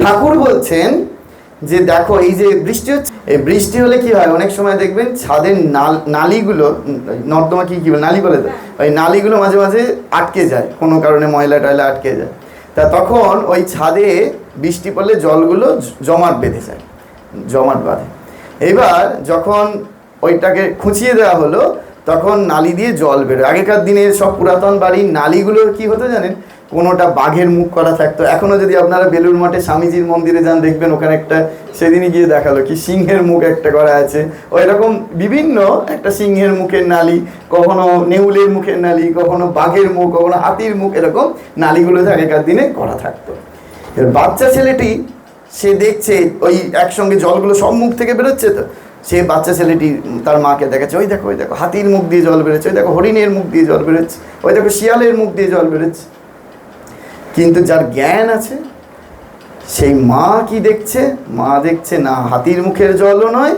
ঠাকুর বলছেন যে দেখো, এই যে বৃষ্টি হচ্ছে, এই বৃষ্টি হলে কি হয়? অনেক সময় দেখবেন ছাদের নাল, নালিগুলো, নর্দমা কি, কী নালি বলে? ওই নালিগুলো মাঝে মাঝে আটকে যায়, কোনো কারণে ময়লা টয়লা আটকে যায়। তা তখন ওই ছাদে বৃষ্টি পড়লে জলগুলো জমাট বেঁধে যায়, জমাট বাঁধে। এবার যখন ওইটাকে খুঁচিয়ে দেওয়া হলো, তখন নালি দিয়ে জল বেরোয়। আগেকার দিনে সব পুরাতন বাড়ির নালিগুলোর কি হতো জানেন? কোনোটা বাঘের মুখ করা থাকতো। এখনও যদি আপনারা বেলুর মঠে স্বামীজির মন্দিরে যান, দেখবেন ওখানে একটা সেদিনই গিয়ে দেখাল কি সিংহের মুখ একটা করা আছে। ওই রকম বিভিন্ন একটা সিংহের মুখের নালি, কখনো নেউলের মুখের নালি, কখনো বাঘের মুখ, কখনো হাতির মুখ, এরকম নালিগুলোতে আগেকার দিনে করা থাকতো। বাচ্চা ছেলেটি, সে দেখছে, ওই একসঙ্গে জলগুলো সব মুখ থেকে বেরোচ্ছে তো, সে বাচ্চা ছেলেটি তার মাকে দেখাচ্ছে, ওই দেখো ওই দেখো, হাতির মুখ দিয়ে জল বেরোচ্ছে, ওই দেখো, হরিণের মুখ দিয়ে জল বেরোচ্ছে, ওই দেখো, শিয়ালের মুখ দিয়ে জল বেরোচ্ছে। কিন্তু যার জ্ঞান আছে, সেই মা কি দেখছে? মা দেখছে না হাতির মুখের জলও নয়,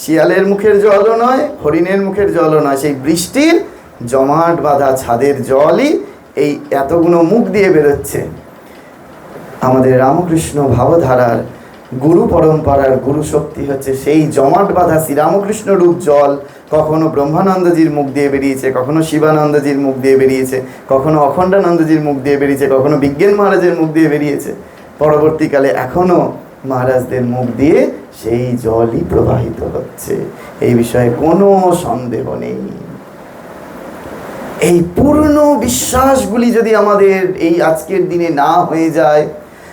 শিয়ালের মুখের জলও নয়, হরিণের মুখের জলও নয়। সেই বৃষ্টির জমাট বাঁধা ছাদের জলই এই এতগুলো মুখ দিয়ে বেরোচ্ছে। আমাদের রামকৃষ্ণ ভাবধারার গুরু পরম্পরার গুরু শক্তি হচ্ছে সেই জমাট বাঁধা শ্রীরামকৃষ্ণ রূপ জল। কখনো ব্রহ্মানন্দজির মুখ দিয়ে বেরিয়েছে, কখনো শিবানন্দজির মুখ দিয়ে বেরিয়েছে, কখনো অখণ্ডানন্দজির মুখ দিয়ে বেরিয়েছে, কখনো বিজ্ঞান মহারাজের মুখ দিয়ে বেরিয়েছে। পরবর্তীকালে এখনও মহারাজদের মুখ দিয়ে সেই জলই প্রবাহিত হচ্ছে। এই বিষয়ে কোনো সন্দেহ নেই। এই পূর্ণ বিশ্বাসগুলি যদি আমাদের এই আজকের দিনে না হয়ে যায়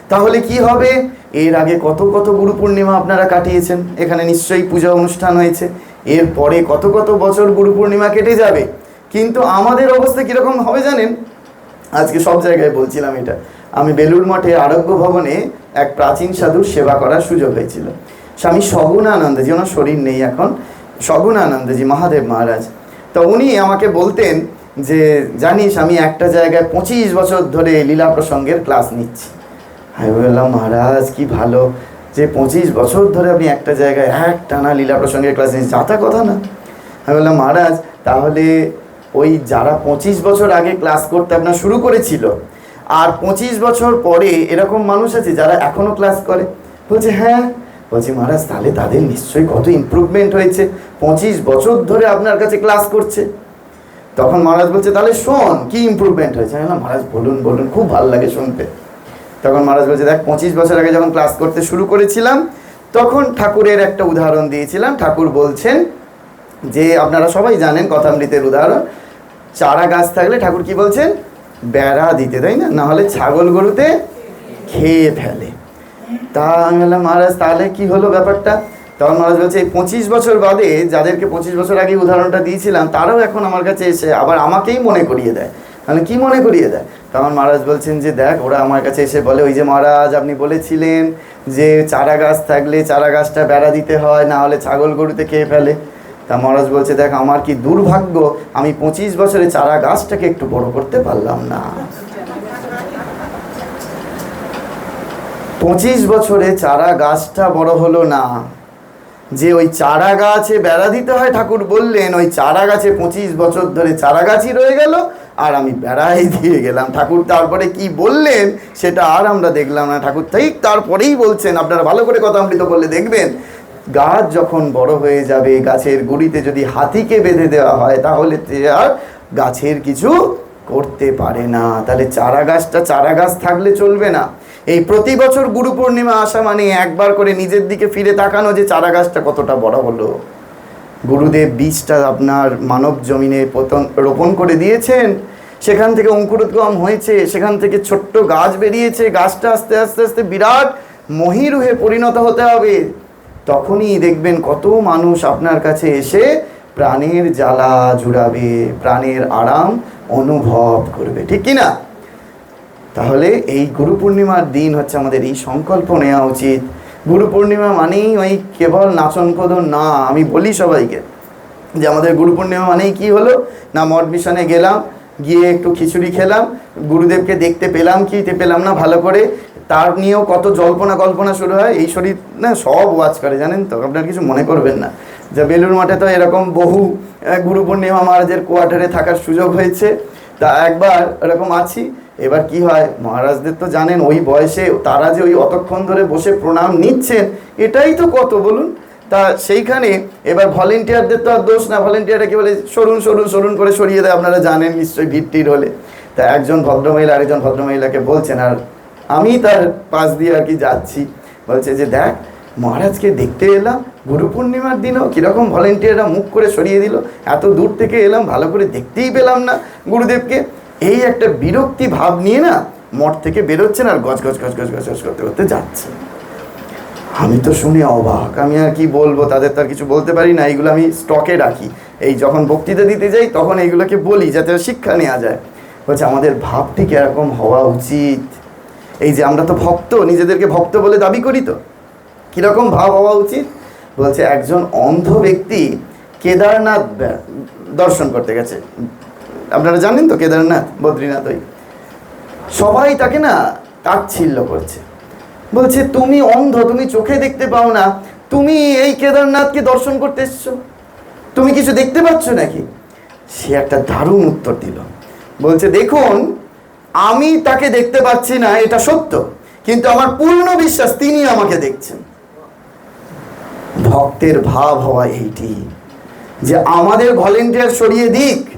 তাহলে কি হবে? এর আগে কত কত গুরু পূর্ণিমা আপনারা কাটিয়েছেন? এখানে নিশ্চয়ই পূজা অনুষ্ঠান হয়েছে। এর পরে কত কত বছর গুরু পূর্ণিমা কেটে যাবে? কিন্তু আমাদের অবস্থা কীরকম হবে জানেন? আজকে সব জায়গায় বলছিলাম এটা। আমি বেলুর মঠে আরোগ্য ভবনে এক প্রাচীন সাধুর সেবা করার সুযোগ হয়েছিল। স্বামী সগুণানন্দজি, ওনার শরীর নেই এখন। সগুণানন্দজি, মহাদেব মহারাজ। তো উনি আমাকে বলতেন যে, জানিস, আমি একটা জায়গায় পঁচিশ বছর ধরে লীলা প্রসঙ্গের ক্লাস নিচ্ছি। আমি বললাম, মহারাজ, কি ভালো যে পঁচিশ বছর ধরে আপনি একটা জায়গায় এক টানা লীলা প্রসঙ্গের ক্লাস নিচ্ছেন যাতা কথা না। আমি বললাম, মহারাজ, তাহলে ওই যারা পঁচিশ বছর আগে ক্লাস করতে আপনার শুরু করেছিল, আর পঁচিশ বছর পরে এরকম মানুষ আছে যারা এখনও ক্লাস করে? বলছে হ্যাঁ। বলছি, মহারাজ, তাহলে তাদের নিশ্চয়ই কত ইমপ্রুভমেন্ট হয়েছে। পঁচিশ বছর ধরে আপনার কাছে ক্লাস করছে। তখন মহারাজ বলছে, তাহলে শোন, কি ইমপ্রুভমেন্ট হয়েছে? মহারাজ, বলুন বলুন, খুব ভালো লাগে শুনতে। তখন মহারাজ বলছে, দেখ, পঁচিশ বছর আগে যখন ক্লাস করতে শুরু করেছিলাম, তখন ঠাকুরের একটা উদাহরণ দিয়েছিলাম। ঠাকুর বলছেন যে, আপনারা সবাই জানেন কথামৃতের উদাহরণ, চারা গাছ থাকলে ঠাকুর কি বলছেন? বেড়া দিতে, তাই না? নাহলে ছাগল গরুতে খেয়ে ফেলে। তা আমি বললাম, মহারাজ, তাহলে কি হলো ব্যাপারটা? তখন মহারাজ বলছে, এই পঁচিশ বছর বাদে যাদেরকে পঁচিশ বছর আগে উদাহরণটা দিয়েছিলাম, তারাও এখন আমার কাছে এসে আবার আমাকেই মনে করিয়ে দেয়। মানে কি মনে করিয়ে দেয়? তখন মহারাজ বলছেন যে, দেখ, ওরা আমার কাছে এসে বলে, ওই যে মহারাজ আপনি বলেছিলেন যে, চারা গাছ থাকলে চারা গাছটা বেড়া দিতে হয়, না হলে ছাগল গরুতে খেয়ে ফেলে। তা মহারাজ বলছে, দেখ, আমার কি দুর্ভাগ্য, আমি পঁচিশ বছরে চারা গাছটাকে একটু বড় করতে পারলাম না। পঁচিশ বছরে চারা গাছটা বড় হলো না। যে ওই চারা গাছে বেড়া দিতে হয় ঠাকুর বললেন, ওই চারা গাছে পঁচিশ বছর ধরে চারা গাছই রয়ে গেল আর আমি বেড়াই দিয়ে গেলাম। ঠাকুর তারপরে কি বললেন, সেটা আর আমরা দেখলাম না। ঠাকুর ঠিক তারপরেই বলছেন, আপনারা ভালো করে কথা অমৃত করলে দেখবেন, গাছ যখন বড় হয়ে যাবে, গাছের গুড়িতে যদি হাতিকে বেঁধে দেওয়া হয়, তাহলে আর গাছের কিছু করতে পারে না। তাহলে চারা গাছটা চারা গাছ থাকলে চলবে না। এই প্রতি বছর গুরু পূর্ণিমা আসা মানে একবার করে নিজের দিকে ফিরে তাকানো যে চারা গাছটা কতটা বড় হলো। গুরুদেব বীজটা আপনার মানব জমিনে পতন, রোপণ করে দিয়েছেন, সেখান থেকে অঙ্কুরোদ্গম হয়েছে, সেখান থেকে ছোট্ট গাছ বেরিয়েছে, গাছটা আস্তে আস্তে আস্তে বিরাট মহিরুহে পরিণত হতে হবে। তখনই দেখবেন কত মানুষ আপনার কাছে এসে প্রাণের জ্বালা জুড়াবে প্রাণের আরাম অনুভব করবে, ঠিক কি না তাহলে এই গুরু পূর্ণিমার দিন হচ্ছে আমাদের এই সংকল্প নেওয়া উচিত। গুরু পূর্ণিমা মানেই ওই কেবল নাচন কদন, না, আমি বলি সবাইকে যে আমাদের গুরু পূর্ণিমা মানেই কি হলো? না, মঠ মিশনে গেলাম, গিয়ে একটু খিচুড়ি খেলাম, গুরুদেবকে দেখতে পেলাম কি পেলাম না ভালো করে। তার নিয়েও কত জল্পনা কল্পনা শুরু হয়, এই শরীর, না, সব ওয়াজ করে, জানেন তো? আপনার কিছু মনে করবেন না। যে বেলুর মাঠে তো এরকম বহু গুরু পূর্ণিমা মহারাজের কোয়ার্টারে থাকার সুযোগ হয়েছে। তা একবার এরকম আছি এবার কি হয়? মহারাজদের তো জানেন, ওই বয়সে তারা যে ওই অতক্ষণ ধরে বসে প্রণাম নিচ্ছেন, এটাই তো কত বলুন? তা সেইখানে এবার ভলেন্টিয়ারদের তো আর দোষ না ভলেন্টিয়াররা কি বলে, সরুন সরুন সরুন করে সরিয়ে দেয়, আপনারা জানেন নিশ্চয়ই ভিড় টির হলে। তা একজন ভদ্রমহিলা আরেকজন ভদ্রমহিলাকে বলছেন, আর আমি তার পাশ দিয়ে আর কি যাচ্ছি? বলছে যে, দেখ, মহারাজকে দেখতে এলাম, গুরু পূর্ণিমার দিনও কীরকম ভলেন্টিয়াররা মুখ করে সরিয়ে দিল, এত দূর থেকে এলাম, ভালো করে দেখতেই পেলাম না গুরুদেবকে। এই একটা বিরক্তি ভাব নিয়ে না মঠ থেকে বেরোচ্ছেন আর গজ গজ গজ গজ গজ করতে করতে যাচ্ছে আমি তো শুনে অবাক, আমি আর কি বলব, তাদের তো আর কিছু বলতে পারি না, এইগুলো আমি স্টকে রাখি। এই যখন বক্তৃতা দিতে যাই, তখন এইগুলোকে বলি যাতে শিক্ষা নেওয়া যায়। বলছে, আমাদের ভাবটি কীরকম হওয়া উচিত? এই যে আমরা তো ভক্ত, নিজেদেরকে ভক্ত বলে দাবি করি তো। কীরকম ভাব হওয়া উচিত? বলছে, একজন অন্ধ ব্যক্তি কেদারনাথ দর্শন করতে গেছে। আপনারা জানেন তো কেদারনাথ, বদ্রীনাথ ওই। সবাই তাকে না তাচ্ছিল্য করছে। বলছে, তুমি অন্ধ, তুমি চোখে দেখতে পাও না। তুমি এই কেদারনাথকে দর্শন করতে এসছো। তুমি কিছু দেখতে পাচ্ছ নাকি? সে একটা দারুণ উত্তর দিল। বলছে, দেখুন, আমি তাকে দেখতে পাচ্ছি না, এটা সত্য। কিন্তু আমার পূর্ণ বিশ্বাস তিনি আমাকে দেখছেন। ভক্তের ভাব হওয়া এইটি, যে আমাদের ভলেন্টিয়ার সরিয়ে দিক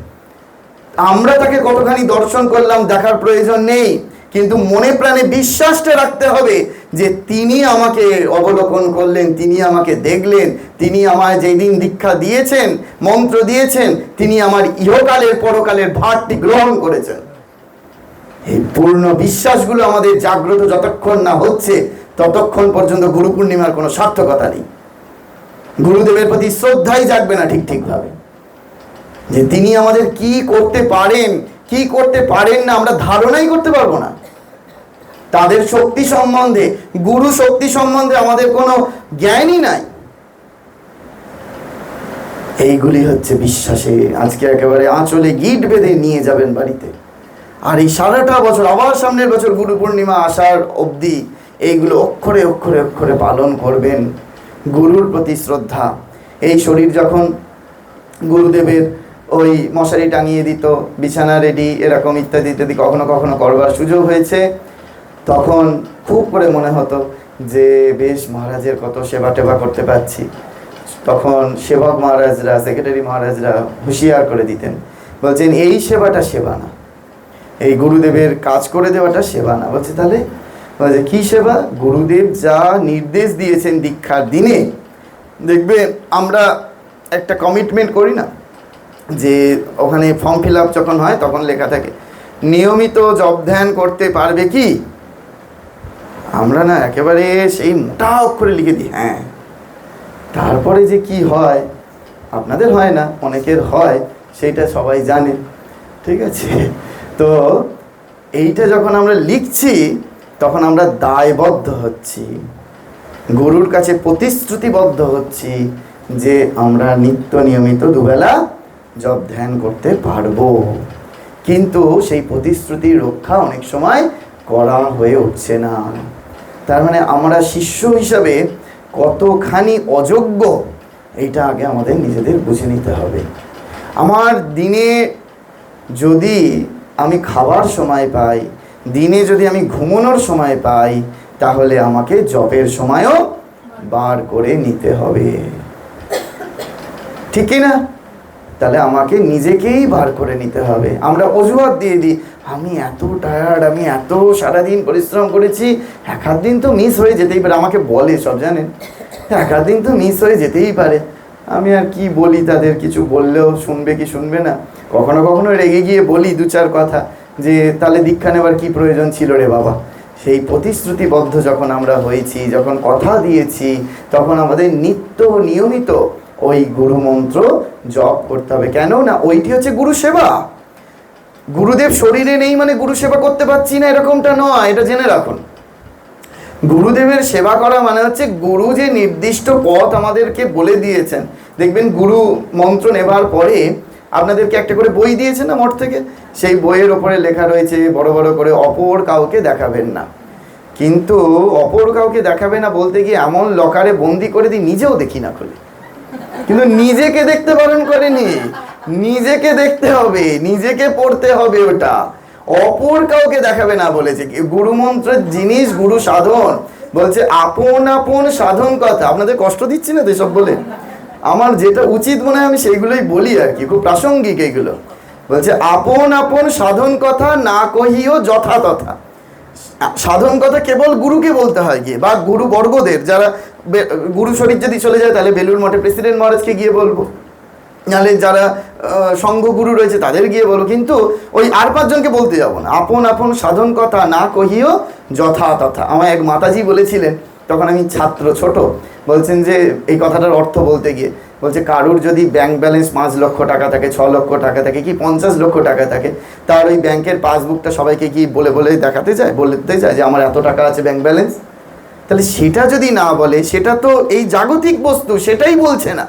আমরা তাকে কতখানি দর্শন করলাম দেখার প্রয়োজন নেই, কিন্তু মনে প্রাণে বিশ্বাসটা রাখতে হবে যে তিনি আমাকে অবলোকন করলেন, তিনি আমাকে দেখলেন, তিনি আমায় যেই দিন দীক্ষা দিয়েছেন, মন্ত্র দিয়েছেন, তিনি আমার ইহকালের পরকালের ভারটি গ্রহণ করেছেন। এই পূর্ণ বিশ্বাসগুলো আমাদের জাগ্রত যতক্ষণ না হচ্ছে, ততক্ষণ পর্যন্ত গুরু পূর্ণিমার কোনো সার্থকতা নেই। গুরুদেবের প্রতি শ্রদ্ধাই জাগবে না ঠিক ঠিকভাবে। যে তিনি আমাদের কি করতে পারেন, কি করতে পারেন না, আমরা ধারণাই করতে পারব না। তাদের শক্তি সম্বন্ধে, গুরু শক্তি সম্বন্ধে আমাদের কোনো জ্ঞানই নাই। এইগুলি হচ্ছে বিশ্বাসে আজকে একেবারে আঁচলে গিট বেঁধে নিয়ে যাবেন বাড়িতে। আর এই সারাটা বছর, আবার সামনের বছর গুরু পূর্ণিমা আসার অবধি এইগুলো অক্ষরে অক্ষরে অক্ষরে পালন করবেন। গুরুর প্রতি শ্রদ্ধা। এই শরীর যখন গুরুদেবের ওই মশারি টাঙিয়ে দিত, বিছানা রেডি এরকম ইত্যাদি ইত্যাদি, কখনো কখনো করবার সুযোগ হয়েছে। তখন খুব করে মনে হতো যে, বেশ মহারাজের কত সেবা টেবা করতে পারছি। তখন সেবক মহারাজরা সেক্রেটারি মহারাজরা হুঁশিয়ার করে দিতেন, বলছেন, এই সেবাটা সেবা না। এই গুরুদেবের কাজ করে দেওয়াটা সেবা না। বলছে, তাহলে? বলছে, কী সেবা? গুরুদেব যা নির্দেশ দিয়েছেন দীক্ষার দিনে, দেখবে আমরা একটা কমিটমেন্ট করি না। যে ওখানে ফর্ম ফিল আপ যখন হয় তখন লেখা থাকে, নিয়মিত জব ধ্যান করতে পারবে কি? আমরা না একেবারে সেই মোটা অক্ষরে লিখে দিই হ্যাঁ। তারপরে যে কি হয়, আপনাদের হয় না, অনেকের হয়, সেইটা সবাই জানে, ঠিক আছে? তো এইটা যখন আমরা লিখছি, তখন আমরা দায়বদ্ধ হচ্ছি, গুরুর কাছে প্রতিশ্রুতিবদ্ধ হচ্ছি যে আমরা নিত্য নিয়মিত দুবেলা জব ধ্যান করতে পারব। কিন্তু সেই প্রতিশ্রুতি রক্ষা অনেক সময় করা হয়ে উঠছে না। তার মানে আমরা শিষ্য হিসাবে কতখানি অযোগ্য, এইটা আগে আমাদের নিজেদের বুঝে নিতে হবে। আমার দিনে যদি আমি খাবার সময় পাই, দিনে যদি আমি ঘুমানোর সময় পাই, তাহলে আমাকে জবের সময়ও বার করে নিতে হবে। ঠিকই না? তাহলে আমাকে নিজেকেই বার করে নিতে হবে। আমরা অজুহাত দিয়ে দিই, আমি এত টায়ার্ড আমি এত সারাদিন পরিশ্রম করেছি, এক আধ দিন তো মিস হয়ে যেতেই পারে। আমাকে বলে সব জানেন, এক আধ দিন তো মিস হয়ে যেতেই পারে। আমি আর কি বলি তাদের, কিছু বললেও শুনবে কি শুনবে না। কখনো কখনো রেগে গিয়ে বলি দু চার কথা, যে, তাহলে দীক্ষা নেবার কি প্রয়োজন ছিল রে বাবা? সেই প্রতিশ্রুতিবদ্ধ যখন আমরা হয়েছি, যখন কথা দিয়েছি, তখন আমাদের নিত্য নিয়মিত ওই গুরু মন্ত্র জপ করতে হবে। কেন না ওইটি হচ্ছে গুরু সেবা। গুরুদেব শরীরে নেই মানে গুরু সেবা করতে পারছি না, এরকমটা নয়, এটা জেনে রাখুন। গুরুদেবের সেবা করা মানে হচ্ছে গুরু যে নির্দিষ্ট পথ আমাদেরকে বলে দিয়েছেন। দেখবেন গুরু মন্ত্র নেবার পরে আপনাদেরকে একটা করে বই দিয়েছে না মঠ থেকে? সেই বইয়ের ওপরে লেখা রয়েছে, বড় বড় করে অপর কাউকে দেখাবেন না। কিন্তু অপর কাউকে দেখাবে না বলতে গিয়ে এমন লকারে বন্দি করে দিই, নিজেও দেখি না খুলে। কিন্তু নিজেকে দেখতে বারণ করেনি। নিজেকে দেখতে হবে, নিজেকে পড়তে হবে ওটা। অপর কাউকে দেখাবে না বলেছে। কি গুরুমন্ত্রের জিনিস গুরু সাধন। বলছে, আপন আপন সাধন কথা। আপনাদের কষ্ট দিচ্ছি না তো এসব বলে? আমার যেটা উচিত মনে হয় আমি সেইগুলোই বলি আর কি, খুব প্রাসঙ্গিক এইগুলো বলছে, আপন আপন সাধন কথা না কহিও যথাতথা। সাধন কথা কেবল গুরুকে বলতে হয় গিয়ে, বা গুরু বর্গদের যারা গুরু শরীর যদি চলে যায় তাহলে বেলুর মঠে প্রেসিডেন্ট মহারাজকে গিয়ে বলব। নাহলে যারা আহ, সংঘ গুরু রয়েছে তাদের গিয়ে বলো কিন্তু ওই আর পাঁচজনকে বলতে যাব না। আপন আপন সাধন কথা না কহিও যথা তথা। আমার এক মাতাজি বলেছিলেন তখন আমি ছাত্র ছোট বলছেন যে এই কথাটার অর্থ বলতে গিয়ে বলছে কারুর যদি ব্যাংক ব্যালেন্স পাঁচ লক্ষ টাকা থাকে ছ লক্ষ টাকা থাকে কি পঞ্চাশ লক্ষ টাকা থাকে তার ওই ব্যাংকের পাসবুকটা সবাইকে কি বলে বলে দেখাতে যায় বলতে যায় যে আমার এত টাকা আছে ব্যাংক ব্যালেন্স তাহলে সেটা যদি না বলে, সেটা তো এই জাগতিক বস্তু, সেটাই বলছে না।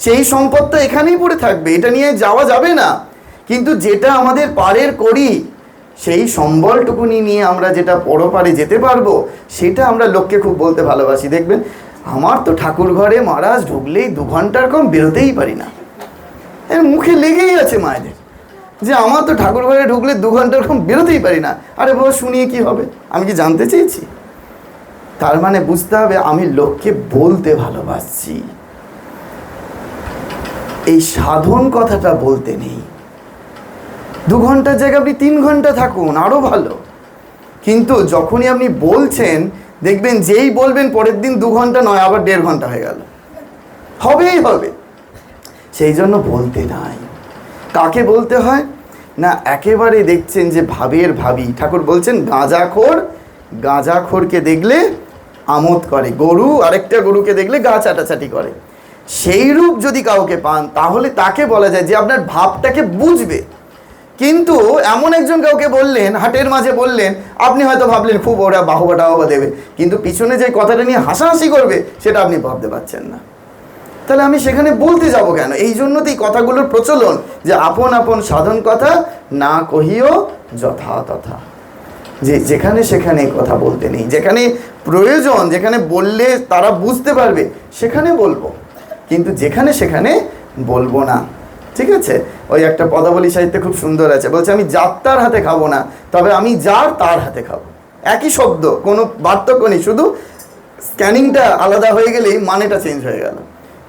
সেই সম্পদটা এখানেই পড়ে থাকবে, এটা নিয়ে যাওয়া যাবে না। কিন্তু যেটা আমাদের পারের করি, সেই সম্বলটুকুনি নিয়ে আমরা যেটা পরপারে যেতে পারব, সেটা আমরা লোককে খুব বলতে ভালোবাসি। দেখবেন, আমার তো ঠাকুর ঘরে মহারাজ ঢুকলেই দু ঘণ্টার কম বেরোতেই পারি না। এর মুখে লেগেই আছে মায়েদের। যে আমার তো ঠাকুর ঘরে ঢুকলে দু ঘণ্টার কম বেরোতেই পারি না। আরে বাবা, শুনিয়ে কি হবে? আমি কি জানতে চেয়েছি? তার মানে বুঝতে হবে আমি লোককে বলতে ভালোবাসছি। এই সাধন কথাটা বলতে নেই। দু ঘণ্টার জায়গায় আপনি তিন ঘণ্টা থাকুন আরও ভালো। কিন্তু যখনই আপনি বলছেন, দেখবেন যেই বলবেন পরের দিন দু ঘণ্টা নয়, আবার দেড় ঘণ্টা হয়ে গেল। হবেই হবে। সেই জন্য বলতে নাই। কাকে বলতে হয়? না একেবারে দেখছেন যে ভাবের ভাবি। ঠাকুর বলছেন, গাঁজাখোর, গাঁজাখোরকে দেখলে আমোদ করে। গরু আরেকটা গরুকে দেখলে গা চাটাচাটি করে। সেই রূপ যদি কাউকে পান, তাহলে তাকে বলা যায় যে আপনার ভাবটাকে বুঝবে। কিন্তু এমন একজন কাউকে বললেন, হাটের মাঝে বললেন, আপনি হয়তো ভাবলেন খুব ওরা বাহবা টাহবা দেবে। কিন্তু পিছনে যে কথাটা নিয়ে হাসাহাসি করবে, সেটা আপনি ভাবতে পারছেন না। তাহলে আমি সেখানে বলতে যাব কেন? এই জন্য তো এই কথাগুলোর প্রচলন যে আপন আপন সাধন কথা না কহিও যথা তথা। যে যেখানে সেখানে কথা বলতে নেই, যেখানে প্রয়োজন, যেখানে বললে তারা বুঝতে পারবে, সেখানে বলব। কিন্তু যেখানে সেখানে বলব না। ঠিক আছে? ওই একটা পদাবলী সাহিত্যে খুব সুন্দর আছে। বলছে, আমি যাত্রার হাতে খাব না, তবে আমি যার তার হাতে খাব। একই শব্দ, কোনো পার্থক্য নেই, শুধু স্ক্যানিংটা আলাদা হয়ে গেলেই মানেটা চেঞ্জ হয়ে গেল।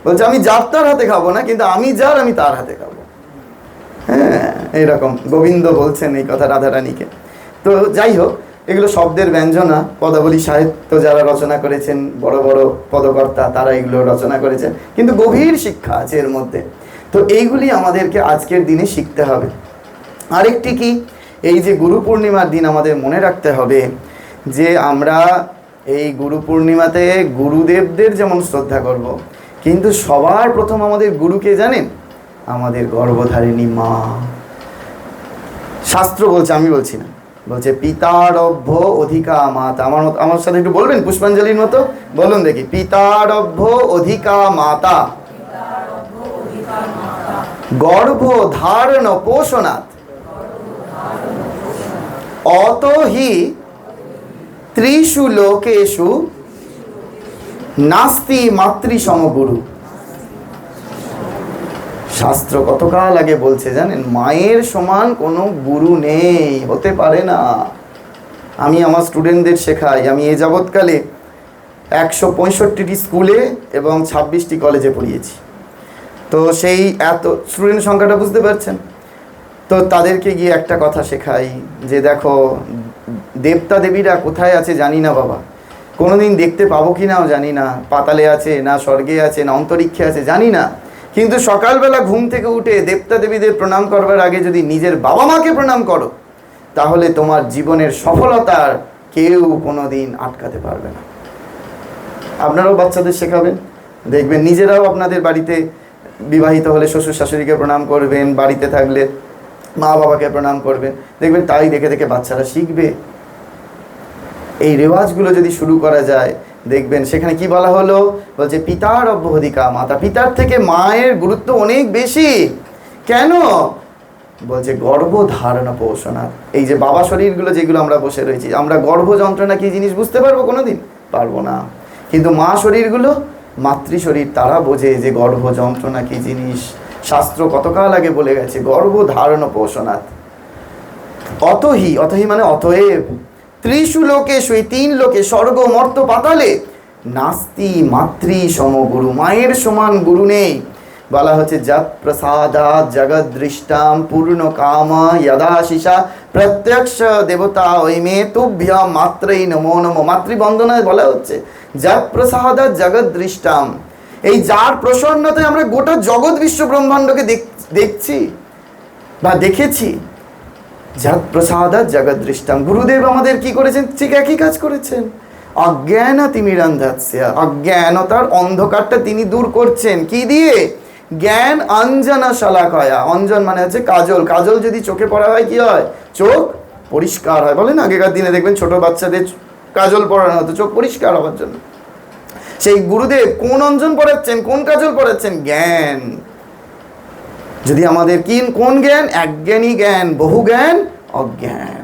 বলছে, আমি যার তার হাতে খাব না, কিন্তু আমি যার, আমি তার হাতে খাব। হ্যাঁ এইরকম। গোবিন্দ বলছেন এই কথা রাধারানীকে। তো যাই হোক, এগুলো শব্দের ব্যঞ্জনা, পদাবলী সাহিত্য যারা রচনা করেছেন, বড় বড় পদকর্তা, তারা এগুলো রচনা করেছেন। কিন্তু গভীর শিক্ষা আছে এর মধ্যে। তো এইগুলি আমাদেরকে আজকের দিনে শিখতে হবে। আরেকটি কি? এই যে গুরু পূর্ণিমার দিন আমাদের মনে রাখতে হবে যে আমরা এই গুরু পূর্ণিমাতে গুরুদেবদের যেমন শ্রদ্ধা করব। কিন্তু সবার প্রথম আমাদের গুরুকে জানেন? আমাদের গর্ভধারিণী মা। শাস্ত্র বলছে, আমি বলছি না। বলছে পিতারভ্য অধিকা মাতা। আমার মতো আমার সাথে একটু বলবেন পুষ্পাঞ্জলির মতো? বলুন দেখি পিতারভ্য অধিকা মাতা। গর্ভ ধারণ পোষণাৎ অত হি ত্রিষু লোকেষু নাস্তি মাতৃ সমগুরু। শাস্ত্র কতকাল আগে বলছে জানেন, মায়ের সমান কোনো গুরু নেই, হতে পারে না। আমি আমার স্টুডেন্টদের শেখাই, আমি এ যাবৎকালে একশো পঁয়ষট্টিটি স্কুলে এবং ছাব্বিশটি কলেজে পড়িয়েছি। তো সেই এত স্টুডেন্ট সংখ্যাটা বুঝতে পারছেন? তো তাদেরকে গিয়ে একটা কথা শেখাই, যে দেখো, দেবতা দেবীরা কোথায় আছে জানি না বাবা। কোনোদিন দেখতে পাবো কি নাও জানি না, পাতালে আছে না স্বর্গে আছে না অন্তরিক্ষে আছে জানি না। কিন্তু সকালবেলা ঘুম থেকে উঠে দেবতা দেবীদের প্রণাম করবার আগে যদি নিজের বাবা মাকে প্রণাম করো, তাহলে তোমার জীবনের সফলতার কেউ কোনো দিন আটকাতে পারবে না। আপনারাও বাচ্চাদের শেখাবেন, দেখবেন নিজেরাও আপনাদের বাড়িতে বিবাহিত হলে শ্বশুর শাশুড়িকে প্রণাম করবেন, বাড়িতে থাকলে মা বাবাকে প্রণাম করবেন, দেখবেন তাই দেখে দেখে বাচ্চারা শিখবে। এই রেওয়াজগুলো যদি শুরু করা যায় দেখবেন, সেখানে কি বলা হলো? বলছে, পিতার অভ্যধিকা মাতা পিতার থেকে মায়ের গুরুত্ব অনেক বেশি। কেন? বলছে, গর্ভ ধারণা পোষণা। এই যে বাবা শরীরগুলো যেগুলো আমরা বসে রয়েছি, আমরা গর্ভ যন্ত্রণা কি জিনিস বুঝতে পারব কোনোদিন? পারব না। কিন্তু মা শরীরগুলো, মাতৃ শরীর, তারা বোঝে যে গর্ভ যন্ত্রণা কি জিনিস। শাস্ত্র কতকাল আগে বলে গেছে, গর্ভ ধারণ পোষণাৎ অতহি অতহি মানে অতএব। ত্রিশু লোকেশু এই তিন লোকে স্বর্গ মর্ত পাতালে। নাস্তি, মাতৃ সমগুরু মায়ের সমান গুরু নেই। বলা হচ্ছে যৎ প্রসাদা জগৎ দৃষ্টাম পূর্ণ কাম যদাশিসা প্রত্যক্ষ দেবতা ওই মে তুভ্য মাত্রই নমো নমো। মাতৃবন্দনায় বলা হচ্ছে যৎ প্রসাদা জগৎ দৃষ্টাম এই যার প্রসন্নতায় আমরা গোটা জগৎ বিশ্ব ব্রহ্মাণ্ডকে দেখ- দেখছি বা দেখেছি। যাত প্রসাদা জগৎ দৃষ্টাম গুরুদেব আমাদের কি করেছেন? ঠিক একই কাজ করেছেন। অজ্ঞান তিমিরান্ধাৎস্য অজ্ঞানতার অন্ধকারটা তিনি দূর করছেন। কি দিয়ে? জ্ঞান অঞ্জনা শালাকয়া। অঞ্জন মানে হচ্ছে কাজল। কাজল যদি চোখে পড়া হয় কি হয়? চোখ পরিষ্কার হয়। বলেন আগেকার দিনে দেখবেন ছোট বাচ্চাদের কাজল পড়ানো হতো। চোখ পরিষ্কার হওয়ার জন্য। সেই গুরুদেব কোন অঞ্জন পড়াচ্ছেন? কোন কাজল পড়াচ্ছেন? জ্ঞান। যদি আমাদের কি কোন জ্ঞান? একজ্ঞানী জ্ঞান, বহু জ্ঞান, অজ্ঞান।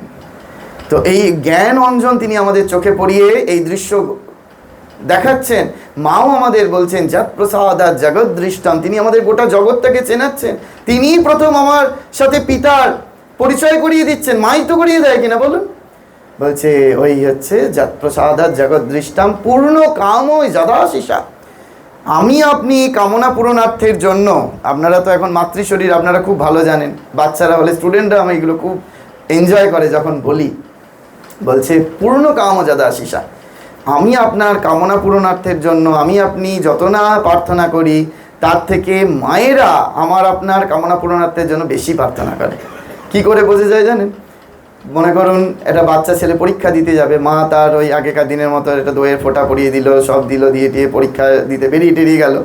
তো এই জ্ঞান অঞ্জন তিনি আমাদের চোখে পড়িয়ে এই দৃশ্য দেখাচ্ছেন। মাও আমাদের বলছেন যৎ প্রসাদ আর জগৎ দৃষ্টাম তিনি আমাদের গোটা জগৎটাকে চেনাচ্ছেন। তিনিই প্রথম আমার সাথে পিতার পরিচয় করিয়ে দিচ্ছেন। মাই তো করিয়ে দেয় কিনা বলুন? বলছে, ওই হচ্ছে যৎ প্রসাদ আর জগৎ দৃষ্টাম পূর্ণ কাম ওই যদাশিসা আমি আপনি কামনা পূরণার্থের জন্য, আপনারা তো এখন মাতৃ শরীর আপনারা খুব ভালো জানেন, বাচ্চারা হলে স্টুডেন্টরা আমি এগুলো খুব এনজয় করে যখন বলি, বলছে, পূর্ণ কাম যাদা আশিসা। আমি আপনার কামনা পূরণার্থের জন্য, আমি আপনি যত না প্রার্থনা করি, তার থেকে মায়েরা আমার আপনার কামনা পূরণার্থের জন্য বেশি প্রার্থনা করে। কি করে বোঝা যায় জানেন? মনে করুন, একটা বাচ্চা ছেলে পরীক্ষা দিতে যাবে, মা তার ওই আগেকার দিনের মতো একটা দইয়ের ফোঁটা পরিয়ে দিল, সব দিল, দিয়ে দিয়ে পরীক্ষা দিতে বেরিয়ে টেরিয়ে গেল।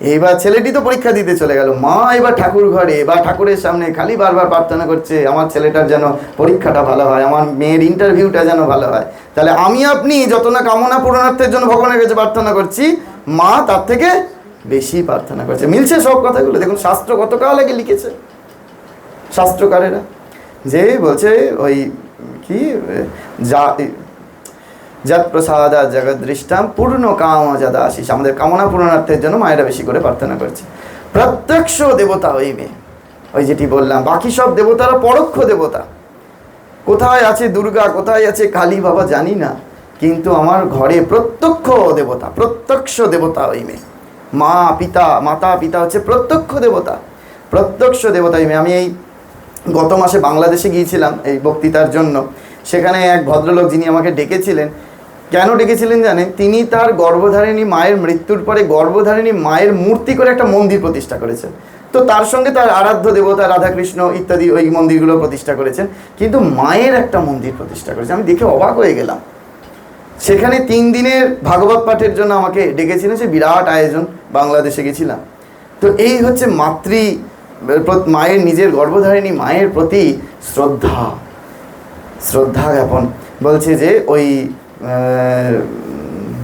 এইবার ছেলেটি তো পরীক্ষা দিতে চলে গেল। মা এবার ঠাকুর ঘরে বা ঠাকুরের সামনে খালি বারবার প্রার্থনা করছে, আমার ছেলেটার যেন পরীক্ষাটা ভালো হয়, আমার মেয়ের ইন্টারভিউটা যেন ভালো হয়। তাহলে আমি আপনি যত না কামনা পূরণার্থের জন্য ভগবানের কাছে প্রার্থনা করছি, মা তার থেকে বেশি প্রার্থনা করছে। মিলছে সব কথাগুলো? দেখুন, শাস্ত্র কত কাল আগে লিখেছে? শাস্ত্রকারেরা। যে বলছে ওই কি যা যৎ প্রসাদা জগৎ দৃষ্টাম পূর্ণ কাম আশিস। আমাদের কামনা পূরণার্থের জন্য মায়েরা বেশি করে প্রার্থনা করছে। প্রত্যক্ষ দেবতা ওই মেয়ে। ওই যেটি বললাম, বাকি সব দেবতারা পরোক্ষ দেবতা। কোথায় আছে দুর্গা, কোথায় আছে কালী বাবা জানি না, কিন্তু আমার ঘরে প্রত্যক্ষ দেবতা প্রত্যক্ষ দেবতা ওই মেয়ে। মা, পিতা, মাতা, পিতা হচ্ছে প্রত্যক্ষ দেবতা। প্রত্যক্ষ দেবতা ওই মেয়ে। আমি এই গত মাসে বাংলাদেশে গিয়েছিলাম এই বক্তৃতার জন্য। সেখানে এক ভদ্রলোক যিনি আমাকে ডেকেছিলেন, কেন ডেকেছিলেন জানেন? তিনি তার গর্ভধারিণী মায়ের মৃত্যুর পরে গর্ভধারিণী মায়ের মূর্তি করে একটা মন্দির প্রতিষ্ঠা করেছেন। তো তার সঙ্গে তার আরাধ্য দেবতা রাধাকৃষ্ণ ইত্যাদি ওই মন্দিরগুলো প্রতিষ্ঠা করেছেন। কিন্তু মায়ের একটা মন্দির প্রতিষ্ঠা করেছে আমি দেখে অবাক হয়ে গেলাম। সেখানে তিন দিনের ভাগবত পাঠের জন্য আমাকে ডেকেছিলেন। সে বিরাট আয়োজন বাংলাদেশে গেছিলাম। তো এই হচ্ছে মাতৃ মায়ের নিজের গর্ভধারিণী মায়ের প্রতি শ্রদ্ধা শ্রদ্ধা জ্ঞাপন। বলছে যে ওই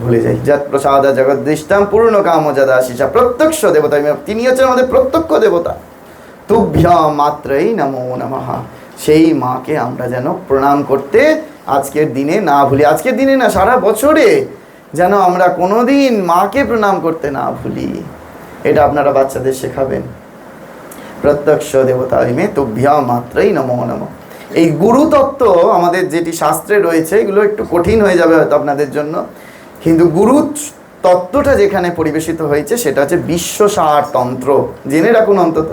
ভুলে যাই। যৎ প্রসাদ জগৎ দৃষ্টাম পূর্ণ কাম যাদা শিষা প্রত্যক্ষ দেবতা, তিনি হচ্ছেন আমাদের প্রত্যক্ষ দেবতা। তুভ্য মাত্রই নমো নমঃ। সেই মাকে আমরা যেন প্রণাম করতে আজকের দিনে না ভুলি। আজকের দিনে না, সারা বছরে যেন আমরা কোনোদিন মাকে প্রণাম করতে না ভুলি। এটা আপনারা বাচ্চাদের শেখাবেন। প্রত্যক্ষ দেবতা ইমে তুভ্যা মাত্রই নমো নম। এই গুরুতত্ত্ব আমাদের যেটি শাস্ত্রে রয়েছে, এগুলো একটু কঠিন হয়ে যাবে হয়তো আপনাদের জন্য। কিন্তু গুরু তত্ত্বটা যেখানে পরিবেশিত হয়েছে, সেটা হচ্ছে বিশ্বসার তন্ত্র জেনে রাখুন অন্তত।